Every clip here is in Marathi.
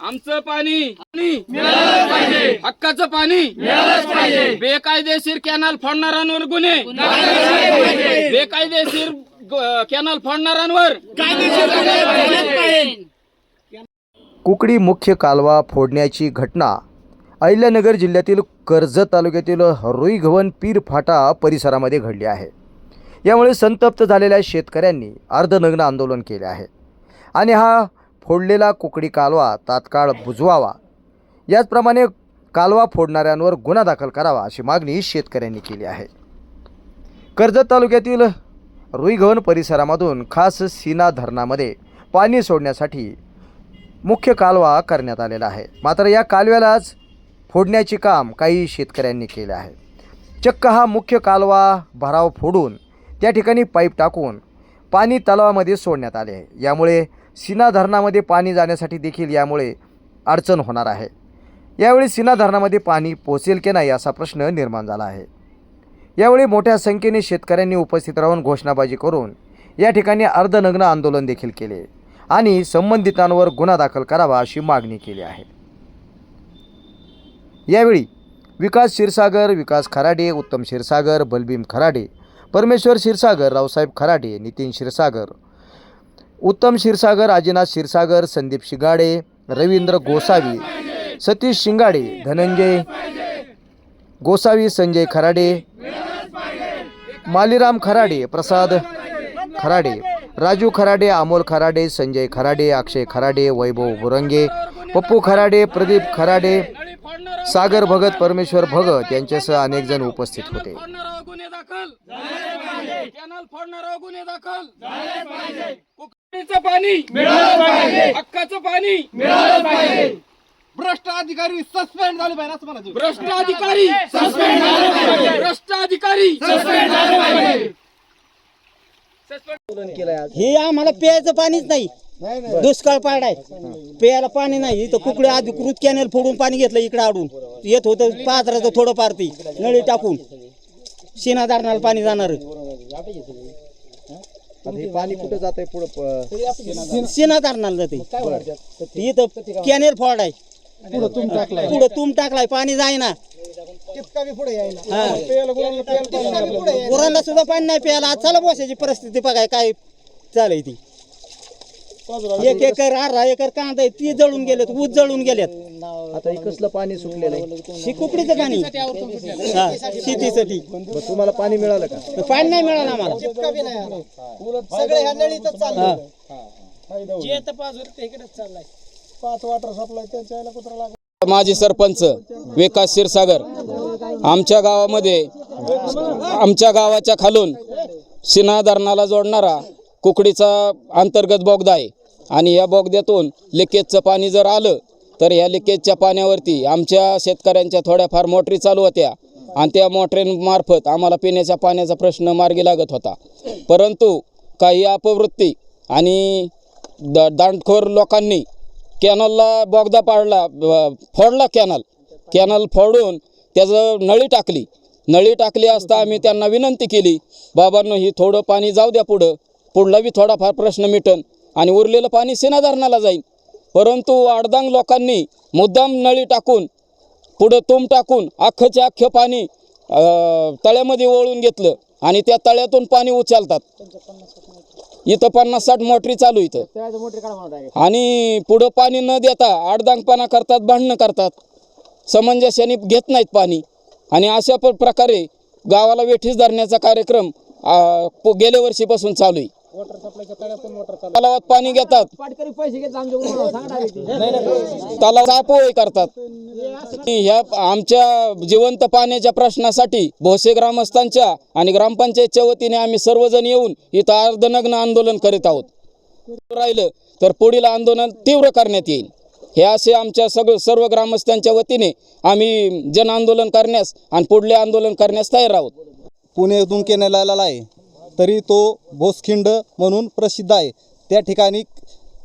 आमचं पाणी पाणी मिळालंच पाहिजे. हक्काचं पाणी पाहिजे. बेकायदेशीर कॅनल फोडणाऱ्यांवर गुन्हे. बेकायदेशीर कॅनल फोडणाऱ्यांवर. कुकडी मुख्य कालवा फोडण्याची घटना अहिल्यानगर जिल्ह्यातील कर्जत तालुक्यातील रुईगव्हाण पीर फाटा परिसरामध्ये घडली आहे. यामुळे संतप्त झालेल्या शेतकऱ्यांनी अर्धनग्न आंदोलन केले आहे. आणि हा फोडलेला कुकडी कालवा तात्काळ बुजवावा. याचप्रमाणे कालवा फोडणाऱ्यांवर गुन्हा दाखल करावा अशी मागणी शेतकऱ्यांनी केली आहे. कर्जत तालुक्यातील रुईघवन परिसरामधून खास सीना धरणामध्ये पाणी सोडण्यासाठी मुख्य कालवा करण्यात आलेला आहे. मात्र या कालव्यालाच फोडण्याचे काम काही शेतकऱ्यांनी केले आहे. चक्क हा मुख्य कालवा भराव फोडून त्या ठिकाणी पाईप टाकून पाणी तलावामध्ये सोडण्यात आले आहे. यामुळे सीना धरणामध्ये पाणी जाण्यासाठी देखील यामुळे अडचण होणार आहे. यावेळी सीना धरणामध्ये पाणी पोचेल की नाही असा प्रश्न निर्माण झाला आहे. यावेळी मोठ्या संख्येने शेतकऱ्यांनी उपस्थित राहून घोषणाबाजी करून या ठिकाणी अर्धनग्न आंदोलन देखील केले आणि संबंधितांवर गुन्हा दाखल करावा अशी मागणी केली आहे. यावेळी विकास क्षीरसागर विकास खराडे उत्तम क्षीरसागर बलभीम खराडे परमेश्वर क्षीरसागर रावसाहेब खराडे नितीन क्षीरसागर उत्तम क्षीरसागर आजीनाथ क्षीरसागर संदीप शिगाडे रवींद्र गोसावी सतीश शिंगाडे धनंजय गोसावी संजय खराडे मालीराम खराडे प्रसाद खराडे राजू खराडे अमोल खराडे संजय खराडे अक्षय खराडे वैभव बुरंगे पप्पू खराडे प्रदीप खराडे सागर भगत परमेश्वर भगत यांच्यासह अनेक जण उपस्थित होते. गुन्हे दाखल. कॅनल फोडणारा गुन्हे दाखल. कुकडीचं पाणी. मिळालं पाहिजे हक्काचं पाणी. मिळालं पाहिजे भ्रष्ट अधिकारी सस्पेंड झाले पाहिजे असं म्हणायचं. भ्रष्ट अधिकारी सस्पेंड झाले पाहिजे. भ्रष्ट अधिकारी सस्पेंड झाले पाहिजे. हे आम्हाला प्यायचं पाणीच नाही. दुष्काळ पाडाय प्यायला पाणी नाही. इथं कुकडे अधिकृत कॅनेल फोडून पाणी घेतलं इकडे आडून. येत होतं पात्राचं थोडं पार ती नळी टाकून. शिना दारणाला पाणी जाणार. पाणी कुठं जात आहे पुढं शिना दारणाला जाते. इथं कॅनेल फोडाय पुढं तुम टाकलाय. पुढं तुम टाकलाय. पाणी जाईना. गुरांना. गुरांना सुद्धा पाणी नाही प्यायला. आज चला बसायची परिस्थिती बघाय काय चालय ती. एक एकर अर्धा एकर कांदा आहे ती जळून गेलेत ऊस जळून गेलेत. आता कसलं पाणी सुटलेलं आहे? ही कुकडीचं पाणी. हा, शेतीसाठी. तुम्हाला पाणी मिळालं का? पाणी नाही मिळालं आम्हाला. लागला. माजी सरपंच विकास क्षीरसागर. आमच्या गावामध्ये आमच्या गावाच्या खालून सिन्हा धरणाला जोडणारा कुकडीचा अंतर्गत बोगदा आहे. आणि या बोगद्यातून लिकेजचं पाणी जर आलं तर ह्या लिकेजच्या पाण्यावरती आमच्या शेतकऱ्यांच्या थोड्याफार मोटरी चालू होत्या. आणि त्या मोटरींमार्फत आम्हाला पिण्याच्या पाण्याचा प्रश्न मार्गी लागत होता. परंतु काही अपवृत्ती आणि द दांडखोर लोकांनी कॅनलला बोगदा पाडला फोडला कॅनल. कॅनल फोडून त्याचं नळी टाकली. नळी टाकली असता आम्ही त्यांना विनंती केली बाबांनो ही थोडं पाणी जाऊ द्या पुढं. पुढला बी थोडाफार प्रश्न मिटन आणि उरलेलं पाणी सेना धरणाला जाईल परंतु आडदांग लोकांनी मुद्दाम नळी टाकून पुढं तुम टाकून अख्खच्या अख्खं पाणी तळ्यामध्ये ओळून घेतलं आणि त्या तळ्यातून पाणी उचलतात. इथं पन्नास साठ मोटरी चालू इथं. आणि पुढं पाणी न देता आडदांगपणा करतात भांडणं करतात. समंजस्याने घेत नाहीत पाणी. आणि अशा प- प्रकारे गावाला वेठीस धरण्याचा कार्यक्रम गेल्या वर्षीपासून चालू आहे. तलावात पाणी घेतात. तलाव आपोळी करतात. ह्या आमच्या जिवंत पाण्याच्या प्रश्नासाठी भोसे ग्रामस्थांच्या आणि ग्रामपंचायतच्या वतीने आम्ही सर्वजण येऊन इथं अर्धनग्न आंदोलन करीत आहोत. राहिलं तर पुढील आंदोलन तीव्र करण्यात येईल. हे असे आमच्या सगळं सर्व ग्रामस्थांच्या वतीने आम्ही जन आंदोलन करण्यास आणि पुढले आंदोलन करण्यास तयार आहोत. पुणेतून केलेला आहे. तरी तो भोसखिंड म्हणून प्रसिद्ध आहे. त्या ठिकाणी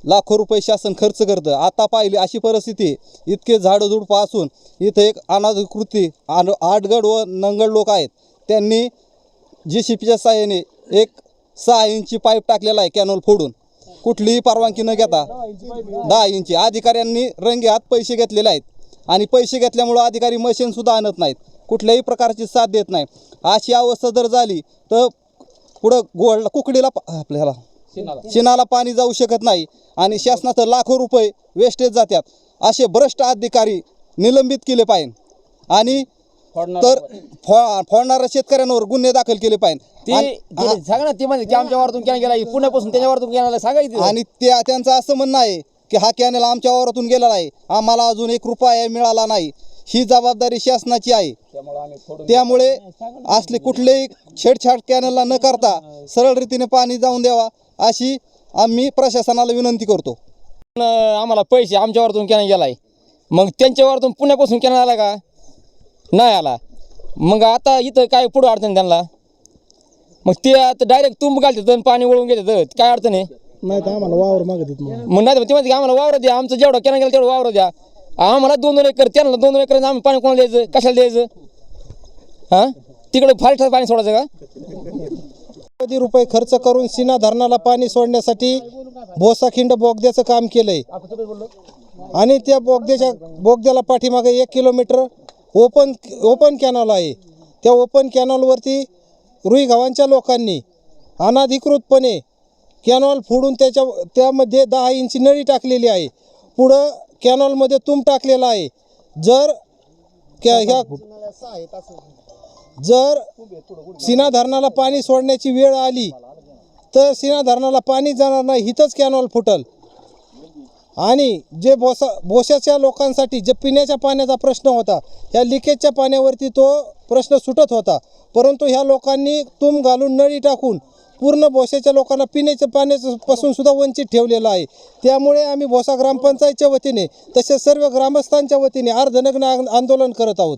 लाखो रुपये शासन खर्च करतं. आता पाहिली अशी परिस्थिती इतके झाडझुडपं असून इथं एक अनाधिकृती आड आडगड व नंगड लोक आहेत. त्यांनी जी सी पीच्या सहाय्याने एक सहा इंची पाईप टाकलेला आहे कॅनॉल फोडून. कुठलीही परवानगी न घेता दहा इंची. अधिकाऱ्यांनी रंगे हात पैसे घेतलेले आहेत. आणि पैसे घेतल्यामुळं अधिकारी मशीनसुद्धा आणत नाहीत. कुठल्याही प्रकारची साथ देत नाही. अशी अवस्था जर झाली तर पुढं गोड कुकडीला आपल्याला शिनाला पाणी जाऊ शकत नाही. आणि शासनाचं लाखो रुपये वेस्टेज जातात. असे भ्रष्ट अधिकारी निलंबित केले पाहिजे. आणि तर फो- फोडणाऱ्या शेतकऱ्यांवर गुन्हे दाखल केले पाहिजे. आणि- सांगा ना ती म्हणजे की आमच्या वारातून कॅन गेला पुण्यापासून त्याच्या वारातून कॅन सांगायचं. आणि त्या त्यांचं असं म्हणणं आहे की हा कॅनल आमच्या वावरातून गेलेला आहे आम्हाला अजून एक रुपया मिळाला नाही. ही जबाबदारी शासनाची आहे. त्यामुळे असले कुठलेही छेडछाड कॅनलला न करता सरळ रीतीने पाणी जाऊन द्यावा अशी आम्ही प्रशासनाला विनंती करतो. आम्हाला पैसे आमच्या वारातून कॅन गेलाय. मग त्यांच्या वारातून पुण्यापासून कॅन आला का? नाही आला. मग आता इथं काय पुढं अडचण त्यांना? मग ते आता डायरेक्ट तुंब घालतात आणि पाणी वळून घेतात. काय अडचण आहे? नाही तर आम्हाला वावर मागत मग. मग नाही तर ते म्हणते की आम्हाला वावर द्या. आमचं जेवढं केलं गेलं तेवढं वावर द्या. आम्हाला दोन दोन एकर त्यांना दोन दोन एकर आम्ही पाणी कोणाला द्यायचं? कशाला द्यायचं? हां? तिकडे फारठा पाणी सोडायचं का? कोटी रुपये खर्च करून सीना धरणाला पाणी सोडण्यासाठी भोसाखिंड बोगद्याचं काम केलंय. आणि त्या बोगद्याच्या बोगद्याला पाठीमागे एक किलोमीटर ओपन ओपन कॅनॉल आहे. त्या ओपन कॅनॉलवरती रुई गावांच्या लोकांनी अनाधिकृतपणे कॅनॉल फोडून त्याच्या त्यामध्ये दहा इंची नळी टाकलेली आहे. पुढं कॅनॉलमध्ये तुंब टाकलेला आहे. जर क्या ह्या जर सिना धरणाला पाणी सोडण्याची वेळ आली तर सिना धरणाला पाणी जाणार नाही हिथंच कॅनॉल फुटल. आणि जे बोसा बोशाच्या लोकांसाठी जे पिण्याच्या पाण्याचा प्रश्न होता ह्या लिकेजच्या पाण्यावरती तो प्रश्न सुटत होता. परंतु ह्या लोकांनी तुम घालून नळी टाकून पूर्ण बोशाच्या लोकांना पिण्याच्या पाण्यापासून सुद्धा वंचित ठेवलेलं आहे. त्यामुळे आम्ही बोसा ग्रामपंचायतच्या वतीने तसेच सर्व ग्रामस्थांच्या वतीने अर्धनग्न आंदोलन करत आहोत.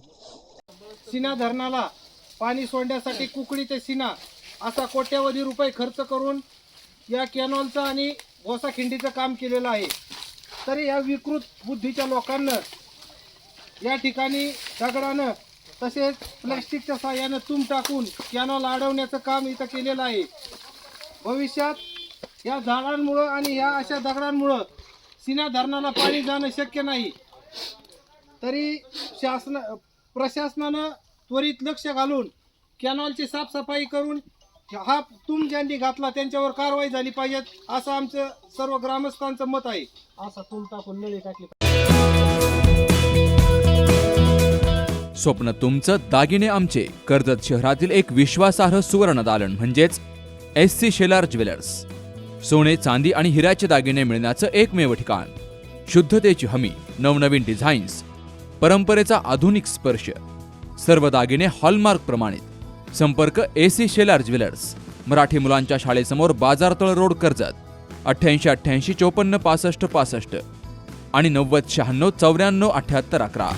सिना धरणाला पाणी सोडण्यासाठी कुकडी ते सिना असा कोट्यावधी रुपये खर्च करून या कॅनॉलचं आणि भोसा खिंडीचं काम केलेलं आहे. तरी या विकृत बुद्धीच्या लोकांना या ठिकाणी दगडानं तसेच प्लॅस्टिकच्या साह्यानं तुम टाकून कॅनॉल अडवण्याचं काम इथं केलेलं आहे. भविष्यात या झाडांमुळं आणि या अशा दगडांमुळं सीना धरणाला पाणी जाणं शक्य नाही. तरी शासन प्रशासनानं त्वरित लक्ष घालून कॅनॉलची साफसफाई करून हा तुम ज्यांनी घातला त्यांच्यावर कारवाई झाली पाहिजे असं आमचं सर्व ग्रामस्थांचं मत आहे. असा तुम टाकून नळी टाकली स्वप्न तुमचं दागिने आमचे. कर्जत शहरातील एक विश्वासार्ह सुवर्ण दालन म्हणजेच एस सी शेलार ज्वेलर्स. सोने चांदी आणि हिऱ्याचे दागिने मिळण्याचं एकमेव ठिकाण. शुद्धतेची हमी नवनवीन डिझाईन्स परंपरेचा आधुनिक स्पर्श. सर्व दागिने हॉलमार्क प्रमाणित. संपर्क A C Shelar jewellers. Marathi मुलांच्या शाळेसमोर बाजारतळ रोड कर्जत. अठ्ठ्याऐंशी अठ्ठ्याऐंशी चोपन्न पासष्ट पासष्ट आणि नव्वद शहाण्णव चौऱ्याण्णव अठ्ठ्याहत्तर अकरा.